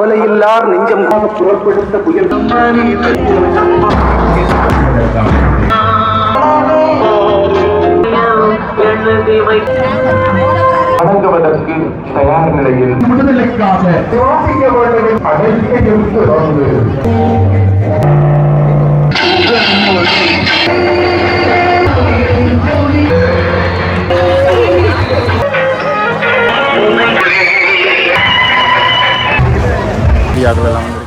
கவலையில்லார் நெஞ்சம் புறப்படுத்த புயல் வணங்குவதற்கு தயார் நிலையில் விடுதலைக்காக சுவாசிக்க வேண்டும். அனைத்தையும் தொடர்ந்து இந்தியாக்கள் எல்லாம்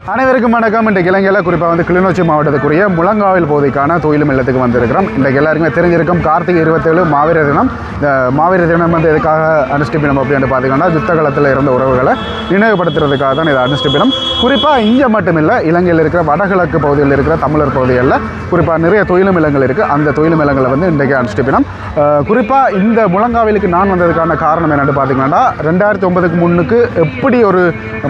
அனைவருக்கும் வணக்கம். இன்றைக்கு இளைஞர்கள் குறிப்பாக வந்து கிளிநொச்சி மாவட்டத்துக்குரிய முழங்காவில் பகுதிக்கான தொழிலும் இல்லத்துக்கு வந்திருக்கிறோம். இன்றைக்கு எல்லாருக்குமே தெரிஞ்சிருக்கும் கார்த்திகை இருபத்தேழு மாவீர தினம். இந்த மாவீர தினம் வந்து எதுக்காக அனுஷ்டிப்பினம் அப்படின்னு பார்த்தீங்கன்னா யுத்த காலத்தில் இருந்த உறவுகளை நினைவுபடுத்துறதுக்காக தான் இதை அனுஷ்டிப்பினம் குறிப்பாக இங்கே மட்டுமில்லை இலங்கையில் இருக்கிற வடகிழக்கு பகுதியில் இருக்கிற தமிழர் பகுதிகளில் குறிப்பாக நிறைய தொழிலும் இல்லங்கள் இருக்குது அந்த தொழிலும் இல்லங்களை வந்து இன்றைக்கு அனுஷ்டிப்பினம் குறிப்பாக இந்த முழங்காவிலுக்கு நான் வந்ததுக்கான காரணம் என்னென்னு பார்த்தீங்கன்னா ரெண்டாயிரத்தி ஒன்பதுக்கு முன்னுக்கு எப்படி ஒரு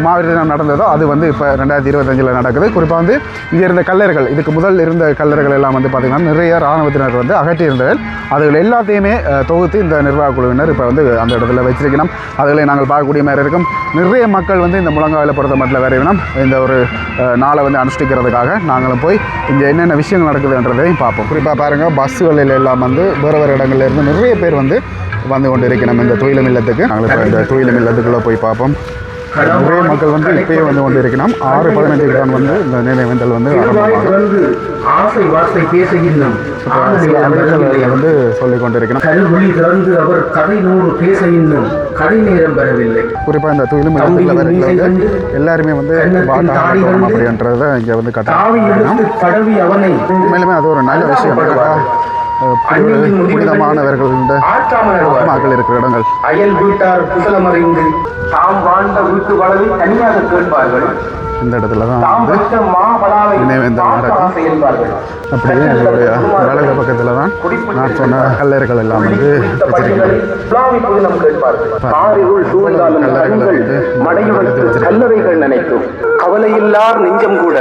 மாவீர தினம் நடந்ததோ அது வந்து இப்போ ரெண்டாயிரத்தி இருபத்தஞ்சில் நடக்குது. குறிப்பாக வந்து இங்கே இருந்த கல்லர்கள் இதுக்கு முதல் இருந்த கல்லர்கள் எல்லாம் வந்து பார்த்திங்கன்னா நிறைய இராணுவத்தினர் வந்து அகற்றியிருந்தவர்கள் அதுகள் எல்லாத்தையுமே தொகுத்து இந்த நிர்வாக குழுவினர் இப்போ வந்து அந்த இடத்துல வச்சிருக்கணும் அதுகளை நாங்கள் பார்க்கக்கூடிய மாதிரி இருக்கும். நிறைய மக்கள் வந்து இந்த முழங்காவில் பொறுத்த மட்டும் வரைவினம் இந்த ஒரு நாளை வந்து அனுஷ்டிக்கிறதுக்காக நாங்களும் போய் இங்கே என்னென்ன விஷயங்கள் நடக்குதுன்றதையும் பார்ப்போம். குறிப்பாக பாருங்கள் பஸ்ஸுகளில் எல்லாம் வந்து வேறு வேறு இடங்கள்லேருந்து நிறைய பேர் வந்து வந்து கொண்டு இருக்கணும் இந்த தொழிலும் இல்லத்துக்கு நாங்கள் இந்த தொழிலும் இல்லத்துக்குள்ளே போய் பார்ப்போம். நிறைய மக்கள் வந்து இப்பயே வந்து கொண்டு இருக்கணும் ஆறு பதினஞ்சுக்கு தான் வந்து இந்த நினைவேந்தல் வந்து ஆசை வார்த்தை வந்து சொல்லிக் கொண்டு இருக்கணும் கல்வொளி திறந்து அவர் கதை நூறு பேச இன்னும் கடை நேரம் பெறவில்லை. குறிப்பாக இந்த வந்து எல்லாருமே வந்து அப்படின்றத இங்கே வந்து அவனை உண்மையிலுமே அது ஒரு நல்ல விஷயம். புனிதமானவர்கள் இந்த ஆற்றாமல் மக்கள் இருக்கிற இடங்கள். அயல் வீட்டார் குசலமறிந்து தாம் வாழ்ந்த வீட்டு வளவை தனியாக கேட்பார்கள். இந்த இடத்துல தான் வந்து நினைவேந்தல் நடக்கும். அப்படியே எங்களுடைய வலது பக்கத்தில் தான் நான் சொன்ன கல்லர்கள் எல்லாம் வந்து வச்சிருக்கிறேன் கல்லறைகள் நினைக்கும். கவலையில்லார் நெஞ்சம் கூட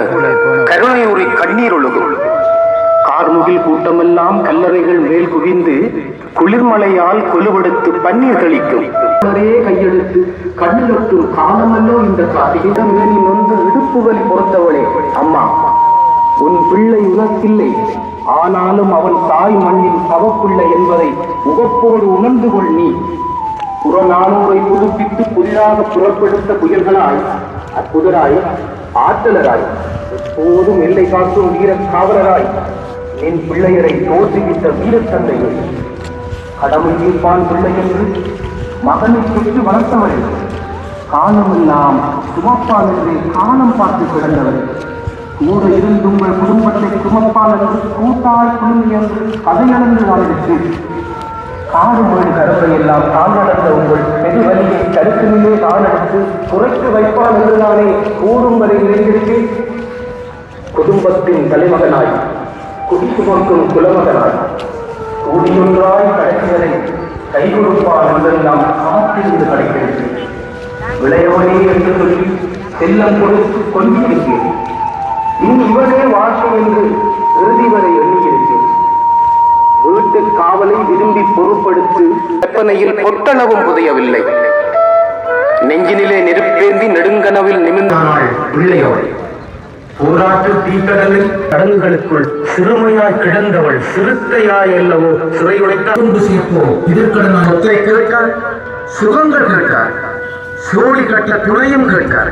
கருணையுரை கண்ணீர் ஒழுகும். கார்முகில் கூட்டமெல்லாம் கல்லறைகள் மேல் குவிந்து குளிர்மலையால் கொலுவெடுத்து பன்னீர் தெளிக்கும். கையெழுத்து கண்ணிலொட்டும் காலமல்லோ இந்த காரியிடம் மேனி நொந்து இடுப்பு வலி பொறுத்தவளே. அம்மா உன் பிள்ளை உனக்கில்லை. ஆனாலும் அவன் தாய் மண்ணின் சவப்பிள்ளை என்பதை உகப்போடு உணர்ந்து கொள் நீ. புறநானூரை புதுப்பித்து புதிதாக புறப்படுத்த புயல்களாய் அற்புதராய் ஆற்றலராய் எப்போதும் எல்லை காக்கும் வீர காவலராய் என் பிள்ளையரை தோற்றுவித்த வீரத்தந்தையை கடமை தீர்ப்பான் பிள்ளை என்று மகனை சுற்றி வளர்த்தவள் காலமெல்லாம் சுமப்பான் என்று காலம் பார்த்து கிடந்தவள் கூட இருந்து உங்கள் குடும்பத்தை சுமப்பான் என்று கூட்டாய் குழுமி என்று கதையளந்து வாழ்வித்து காடு மொழி கருப்பை எல்லாம் தான் உங்கள் பெரு வழியை கருத்திலேயே தானெடுத்து குறைத்து வைப்பான் என்றுதானே கூறும் வரை நிறைந்திருக்கேன் குடும்பத்தின் தலைமகனாய் குடிசுமக்கும் குலமகனாய் கூடியொன்றாய் கடைசிகளை கை கொடுப்பான் என்றெல்லாம் காத்திருந்து கிடைக்கிறது. விளையவனே என்று சொல்லி செல்லம் கொடுத்து கொண்டிருக்கிறேன். இனி இவனே வாழ்க்கை என்று இறுதி வரை எண்ணியிருக்கிறேன் வீட்டு காவலை விரும்பி பொறுப்படுத்து கற்பனையில் பொட்டளவும் புதையவில்லை நெஞ்சினிலே நெருப்பேந்தி நெடுங்கனவில் நிமிர்ந்தாள் பிள்ளையோள் போராட்டு தீக்கடலில் கடங்குகளுக்குள் சிறுமையாய் கிடந்தவள் சிறுத்தையாய் அல்லவோ சிறையுடைத்து சேர்ப்போம். இதற்கடன் சொத்தை கேட்கார் சுகங்கள் கேட்கார் சோழி கட்ட துணையும் கேட்கார்.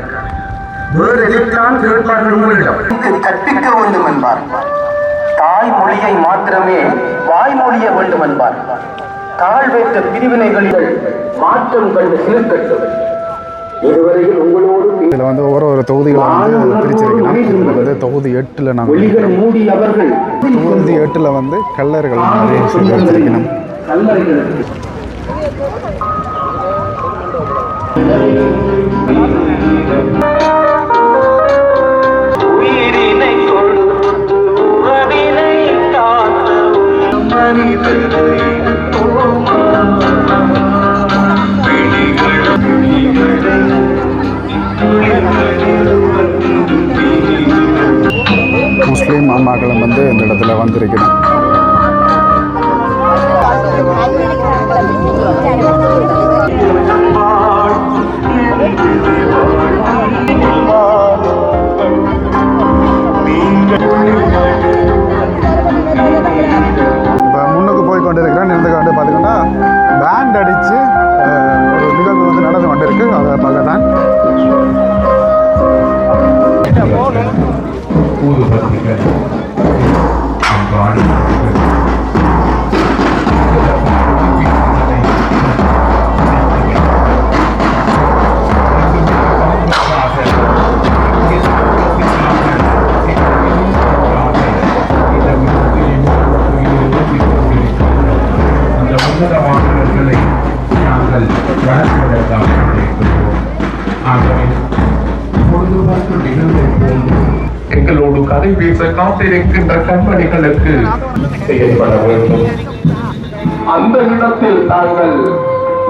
வேறு எதைத்தான் கேட்பார்கள் உங்களிடம்? கற்பிக்க வேண்டும் என்பார். தாய் மொழியை மாத்திரமே வாய்மொழிய வேண்டும் என்பார். தாழ்வேற்ற பிரிவினைகளில் மாற்றம் கண்டு உங்களோடு இதில் வந்து ஒரு ஒரு தொகுதிகளை வந்து பிரிச்சிருக்கலாம். இதில் வந்து தொகுதி எட்டில் நாங்கள் தொகுதி எட்டில் வந்து கல்லர்கள் நிறைய வச்சிருக்கணும் கல்லறைகளுக்கு வந்து பார்த்திங்கன்னா பேண்ட் அடித்து ஒரு நிகழ்வு வந்து நடந்து வந்திருக்கு அதை பார்க்க தான் போகணும் வளர்ப்பதற்காக இருக்கிறோம் ஆகவே பொழுதுபோக்கு நிகழ்வை போன்று எங்களோடு கதை பேச காத்திருக்கின்ற கண்மணிகளுக்கு செயல்பட வேண்டும். அந்த இடத்தில் நாங்கள்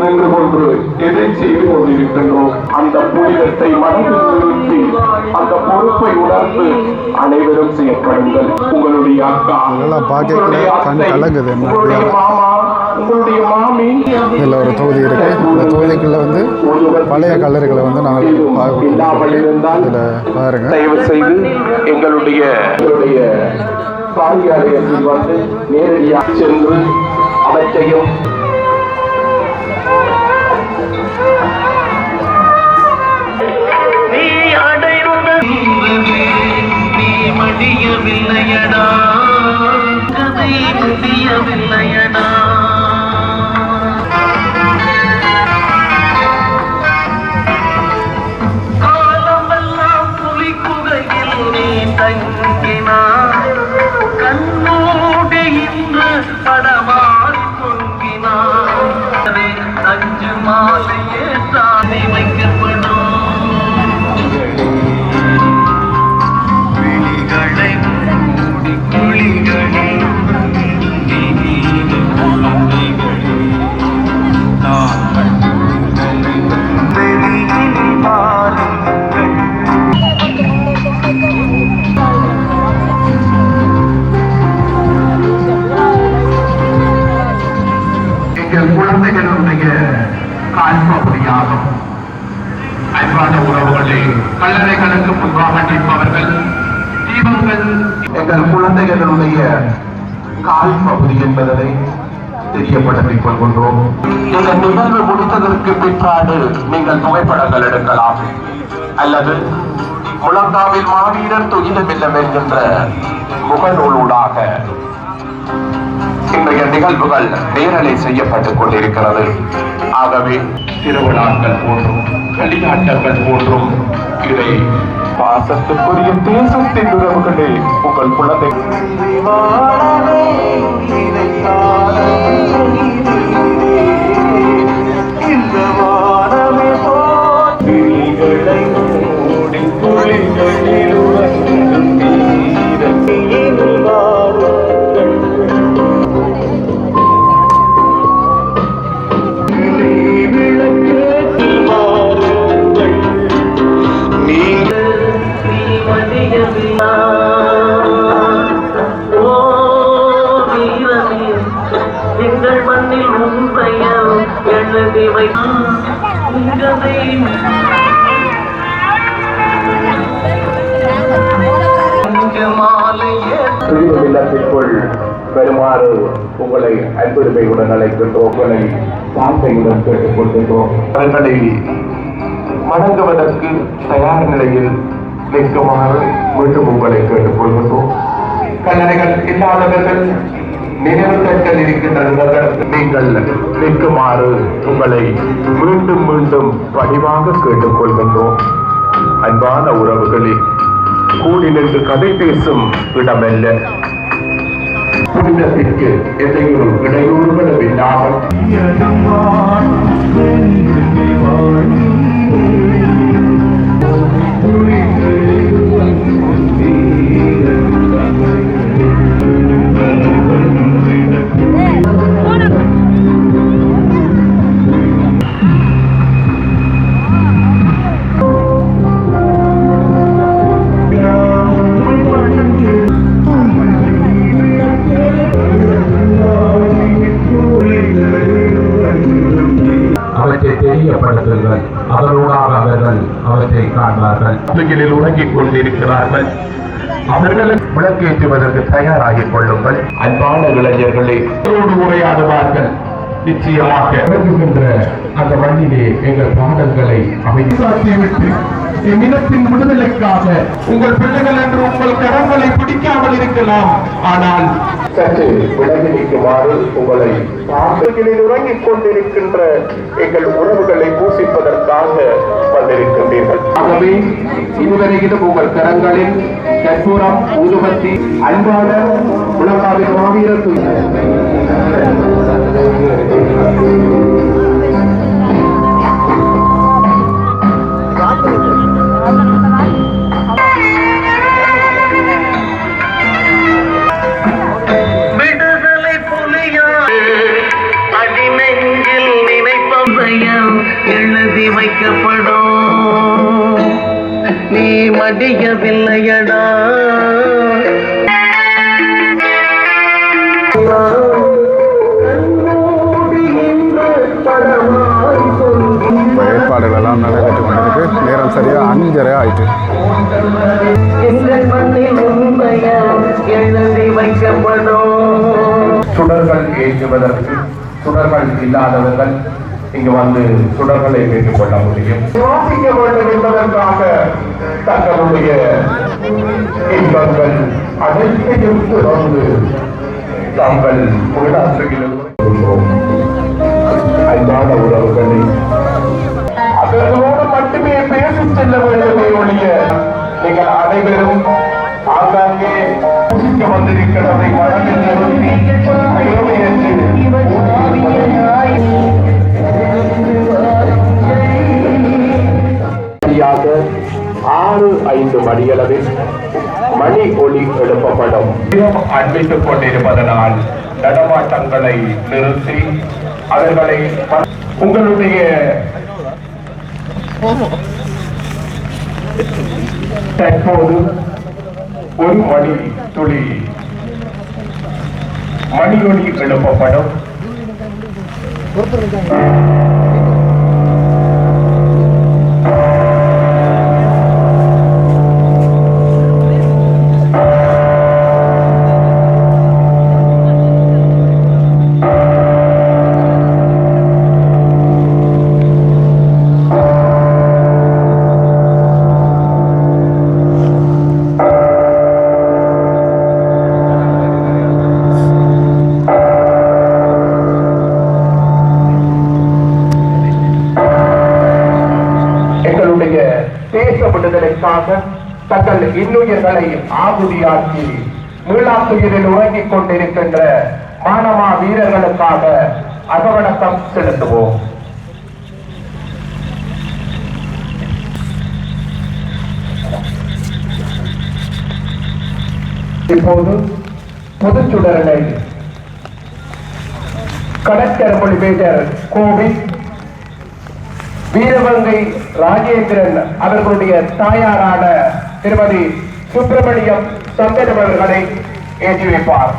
நின்று கொண்டு எதை செய்து கொண்டிருக்கின்றோம்? அந்த புனிதத்தை மனதில் நிறுத்தி அந்த பொறுப்பை உணர்ந்து அனைவரும் செயல்படுங்கள் உங்களுடைய அக்கா உங்களுடைய மாமி இதில் ஒரு தொகுதி இருக்குது இந்த தொகுதிக்குள்ளே வந்து பழைய கல்லறைகளை வந்து நாங்கள் இதில் பாருங்கள் தயவு செய்து எங்களுடைய வந்து நேரடியாக சென்று அவற்றையும் கால் பகுதி என்பதனை தெரியப்படுத்திக் கொள்கின்றோம். இந்த நிகழ்வு முடித்ததற்கு பிற்பாடு நீங்கள் புகைப்படங்கள் எடுக்கலாம். அல்லது முழங்காவில் மாவீரர் துயிலமில்லம் என்கின்ற முகநூலூடாக இன்றைய நிகழ்வுகள் நேரலை செய்யப்பட்டுக் கொண்டிருக்கிறது. ஆகவே திருவிழாக்கள் போன்றும் வெளிநாட்டங்கள் போன்றும் இதை பாசத்துக்குரிய தேசத்தின் உறவுகளே உங்கள் குழந்தை இவ்வாறு உங்களை அன்புரிமையுடன் அழைக்கின்றோம். உங்களை சாந்தையுடன் கேட்டுக் கொள்கின்றோம் அவர்களை வணங்குவதற்கு தயார் நிலையில் நிற்குமாறு மீண்டும் உங்களை கேட்டுக் கொள்கின்றோம் கல்லறைகள் இல்லாதவர்கள் நினைவு கற்கள் இருக்கின்றவர்கள் நீங்கள் நிற்குமாறு உங்களை மீண்டும் மீண்டும் பணிவாக கேட்டுக் கொள்கின்றோம் அன்பான உறவுகளில் கூடி நின்று கதை பேசும் இடமல்ல. புனிதத்திற்கு எதையும் இடையூறுகளும் இல்லாமல் அவற்றை காண்பார்கள் உறங்கிக் கொண்டிருக்கிறார்கள். அவர்களை விளக்கேற்றுவதற்கு தயாராகிக் கொள்ளுங்கள். அன்பான இளைஞர்களே உரையாடுவார்கள். நிச்சயமாக இறங்குகின்ற அந்த மண்ணிலே எங்கள் பாடல்களை அமைதிவிட்டு இனத்தின் விடுதலைக்காக உங்கள் பிள்ளைகள் என்று உங்கள் கரங்களை பிடிக்காமல் இருக்கலாம். ஆனால் சற்று விலகி நிற்குமாறு உங்களை பாடல்களில் உறங்கிக் கொண்டிருக்கின்ற எங்கள் உறவுகளை பூசிப்பதற்காக வந்திருக்கின்றீர்கள். ஆகவே இதுவரையிலும் உங்கள் கரங்களில் கற்பூரம் ஊதுபத்தி அன்பான உலகாவின் மாவீரர் எழுதி வைக்கப்படும் நீ மடியவில்லையடா இப்போ ஏற்பாடுகள் எல்லாம் நடைபெற்று கொண்டிருக்கு நேரம் சரியாக அஞ்சரை ஆயிட்டு எங்கள் மண்ணில் உன் பெயர் எழுதி வைக்கப்படும் சுடர்கள் ஏற்றுவதற்கு சுடர்கள் இல்லாதவர்கள் இங்கு வந்து சுடர்களை பெற்றுக் கொள்ள முடியும். சுவாசிக்க வேண்டும் என்பதற்காக தங்களுடைய இன்பங்கள் அனைத்தையும் தொடர்ந்து தாங்கள் புகழாற்றுகிறோம் அன்பான உறவுகளை அவர்களோடு மட்டுமே பேசி செல்ல வேண்டுமே ஒழிய நீங்கள் அனைவரும் ஆங்காங்கே வந்திருக்கிறதை மனதில் நிறுத்தி ஐந்து மணியளவில் மணி ஒளி எழுப்பப்படும். அன்பித்துக் கொண்டிருப்பதனால் நடமாட்டங்களை நிறுத்தி அவர்களை உங்களுடைய தற்போது ஒரு மணி துளி மணியொலி எழுப்பப்படும். தங்களுடைய தேச விடுதலைக்காக தங்கள் இன்னுயிர்களை ஆகுதியாக்கி மீளாத்துயிரில் உறங்கிக் கொண்டிருக்கின்ற மாணவா வீரர்களுக்காக அகவணக்கம் செலுத்துவோம். இப்போது பொதுச்சுடரனை கடற்கரை மொழி மேஜர் கோவிட் வீரவங்கை ராஜேந்திரன் அவர்களுடைய தாயாரான திருமதி சுப்பிரமணியம் சந்தனம் அவர்களை ஏற்றி வைப்பார்.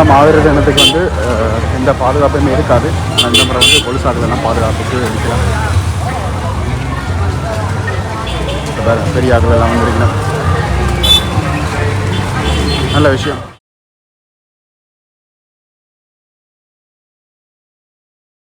ஏன்னா மாவீரர் தினத்துக்கு வந்து எந்த பாதுகாப்புமே இருக்காது ஆனால் இந்த முறை வந்து போலீஸார்கள் எல்லாம் பாதுகாப்புக்கு இருக்கிறாங்க பெரிய ஆட்கள் எல்லாம் வந்திருக்கணும். நல்ல விஷயம்.